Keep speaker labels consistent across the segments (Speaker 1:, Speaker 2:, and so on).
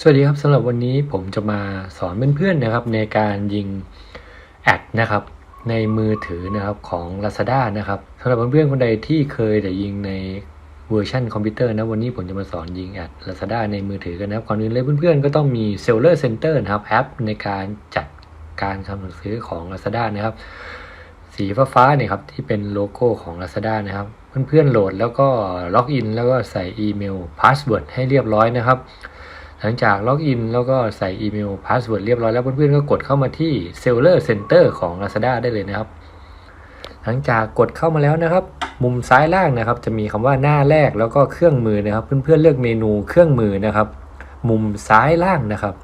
Speaker 1: สวัสดีครับสำหรับวันนี้ผมจะมาสอนเพื่อนๆนะครับ ในการยิงแอดนะครับ ในมือถือนะครับของ Lazada นะครับสำหรับเพื่อนๆคนใดที่เคยแต่ยิงในเวอร์ชันคอมพิวเตอร์นะวันนี้ผมจะมาสอนยิงแอด Lazada ในมือถือกันนะครับก่อนอื่นเลยเพื่อนๆก็ต้องมี Seller Center นะครับแอปในการจัดการทำหนังสือของ Lazada นะครับ สีฟ้าๆเนี่ยครับที่เป็นโลโก้ของ Lazada นะครับ เพื่อนๆโหลดแล้วก็ล็อกอินแล้วก็ใส่อีเมลพาสเวิร์ดให้เรียบร้อยนะครับ หลังจากล็อกอินแล้วก็ใส่อีเมลพาสเวิร์ดเรียบร้อยแล้วเพื่อนๆก็กดเข้ามาที่ Seller Center ของ Lazada ได้เลยนะครับ หลังจากกดเข้ามาแล้วนะครับ มุมซ้ายล่างนะครับ จะมีคำว่าหน้าแรกแล้วก็เครื่องมือนะครับ เพื่อนๆเลือกเมนูเครื่องมือนะครับ มุมซ้ายล่างนะครับ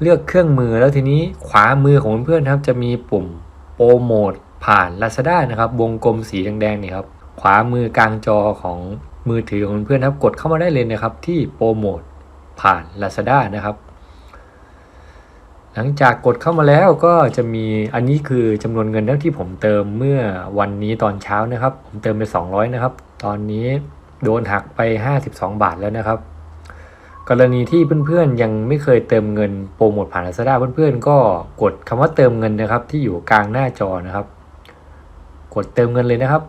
Speaker 1: เลือกเครื่องมือแล้วทีนี้ขวามือของเพื่อนๆนครับ จะมีปุ่มโปรโมทผ่าน Lazada นะครับ วงกลมสีแดงๆนี่ครับขวามือกลางจอของมือถือของเพื่อนๆนครับ กดเข้ามาได้เลยนะครับที่โปรโมท ผ่าน Lazada นะครับ หลังจากกดเข้ามาแล้วก็จะมีอันนี้คือจำนวนเงินที่ผมเติมเมื่อวันนี้ตอนเช้านะครับ ผมเติมไป 200 นะครับ ตอนนี้โดนหักไป 52 บาทแล้วนะครับ กรณีที่เพื่อนๆยังไม่เคยเติมเงินโปรโมทผ่าน Lazada เพื่อนๆ ก็กดคำว่าเติมเงินนะครับ ที่อยู่กลางหน้าจอนะครับ กดเติมเงินเลยนะครับ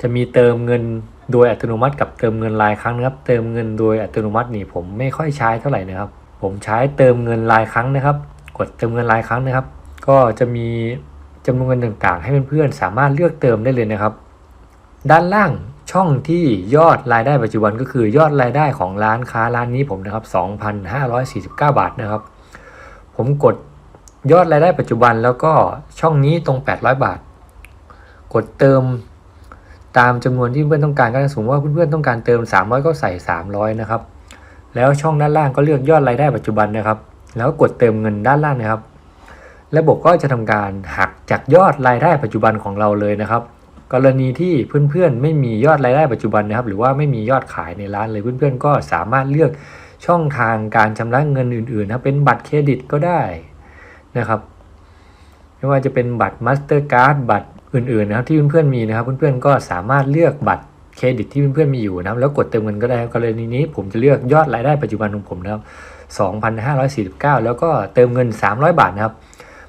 Speaker 1: จะมีเติมเงิน โดยอัตโนมัติกับเติมเงินรายครั้งนะครับ เติมเงินโดยอัตโนมัตินี่ผมไม่ค่อยใช้เท่าไหร่นะครับ ผมใช้เติมเงินรายครั้งนะครับ กดเติมเงินรายครั้งนะครับ ก็จะมีจำนวนเงินต่างๆ ให้เพื่อนๆสามารถเลือกเติมได้เลยนะครับ ด้านล่างช่องที่ยอดรายได้ปัจจุบันก็คือยอดรายได้ของร้านค้าร้านนี้ผมนะครับ 2,549 บาทนะครับ ผมกดยอดรายได้ปัจจุบันแล้วก็ช่องนี้ตรง 800 บาท กดเติม ตามจำนวนที่เพื่อนต้องการก็สมมติว่าเพื่อนๆต้องการเติม 300 ก็ใส่ 300 นะครับ แล้วช่องด้านล่างก็เลือกยอดรายได้ปัจจุบันนะครับ แล้วกดเติมเงินด้านล่างนะครับ ระบบก็จะทำการหักจากยอดรายได้ปัจจุบันของเราเลยนะครับ กรณีที่เพื่อนๆไม่มียอดรายได้ปัจจุบันนะครับ หรือว่าไม่มียอดขายในร้านเลยเพื่อนๆ ก็สามารถเลือกช่องทางการชำระเงินอื่นๆนะเป็นบัตรเครดิตก็ได้นะครับไม่ว่าจะเป็นบัตรมาสเตอร์การ์ดบัตร อื่นๆนะครับที่เพื่อนๆมีนะครับเพื่อนๆก็สามารถเลือกบัตรเครดิตที่เพื่อนๆมีอยู่นะครับแล้วกดเติมเงินก็ได้ครับกรณีนี้ผมจะเลือกยอดรายได้ปัจจุบันของผมนะครับ2,549 แล้วก็เติมเงิน 300 บาทนะครับ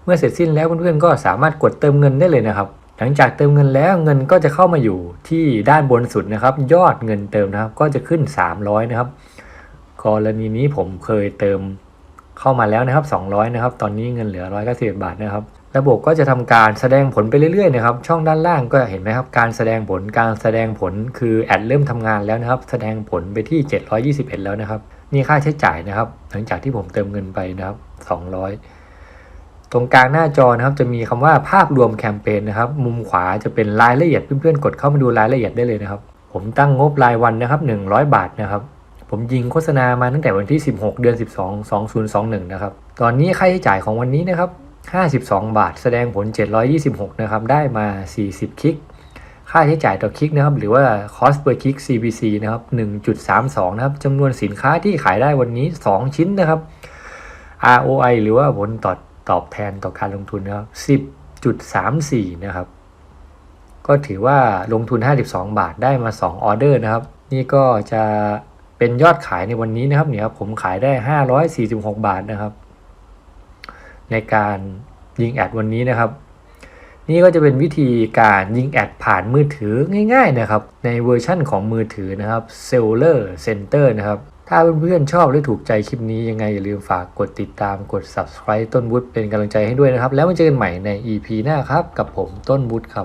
Speaker 1: เมื่อเสร็จสิ้นแล้วเพื่อนๆก็สามารถกดเติมเงินได้เลยนะครับ หลังจากเติมเงินแล้วเงินก็จะเข้ามาอยู่ที่ด้านบนสุดนะครับ ยอดเงินเติมนะครับ ก็จะขึ้น 300 นะครับ กรณีนี้ผมเคยเติมเข้ามาแล้วนะครับ 200 นะครับ ตอนนี้เงินเหลือ191บาทนะครับ ระบบก็จะทำการแสดงผลไปเรื่อยๆนะครับ ช่องด้านล่างก็เห็นไหมครับ การแสดงผล การแสดงผลคือแอดเริ่มทำงานแล้วนะครับ แสดงผลไปที่ 721 แล้วนะครับ นี่ค่าใช้จ่ายนะครับ หลังจากที่ผมเติมเงินไปนะครับ 200 ตรงกลางหน้าจอนะครับ จะมีคำว่าภาพรวมแคมเปญนะครับ มุมขวาจะเป็นรายละเอียด เพื่อนๆ กดเข้ามาดูรายละเอียดได้เลยนะครับ ผมตั้งงบรายวันนะครับ 100 บาทนะครับผมยิงโฆษณามาตั้งแต่วันที่ 16 เดือน 12 2021 นะครับ ตอนนี้ค่าใช้จ่ายของวันนี้นะครับ 52 บาท แสดงผล 726 นะครับ ได้มา 40 คลิก ค่าใช้จ่ายต่อคลิกนะครับ หรือว่า cost per click CPC นะครับ 1.32 นะครับจำนวนสินค้าที่ขายได้วันนี้ 2 ชิ้นนะครับ ROI หรือว่าผลตอบตอบแทนต่อการลงทุนนะครับ 10.34 นะครับ ก็ถือว่าลงทุน 52 บาทได้มา 2 ออเดอร์นะครับ นี่ก็จะเป็นยอดขายในวันนี้นะครับเนี่ยครับผมขายได้ 546 บาทนะครับ ในการยิงแอดวันนี้นะครับ นี่ก็จะเป็นวิธีการยิงแอดผ่านมือถือง่าย ๆนะครับ ในเวอร์ชั่นของมือถือนะครับ Seller Center นะครับถ้าเพื่อนๆชอบหรือถูกใจคลิปนี้ยังไงอย่าลืมฝากกดติดตามกด subscribe ต้นวุฒิเป็นกำลังใจให้ด้วยนะครับ แล้วมาเจอกันใหม่ใน EP หน้าครับ กับผมต้นวุฒิครับ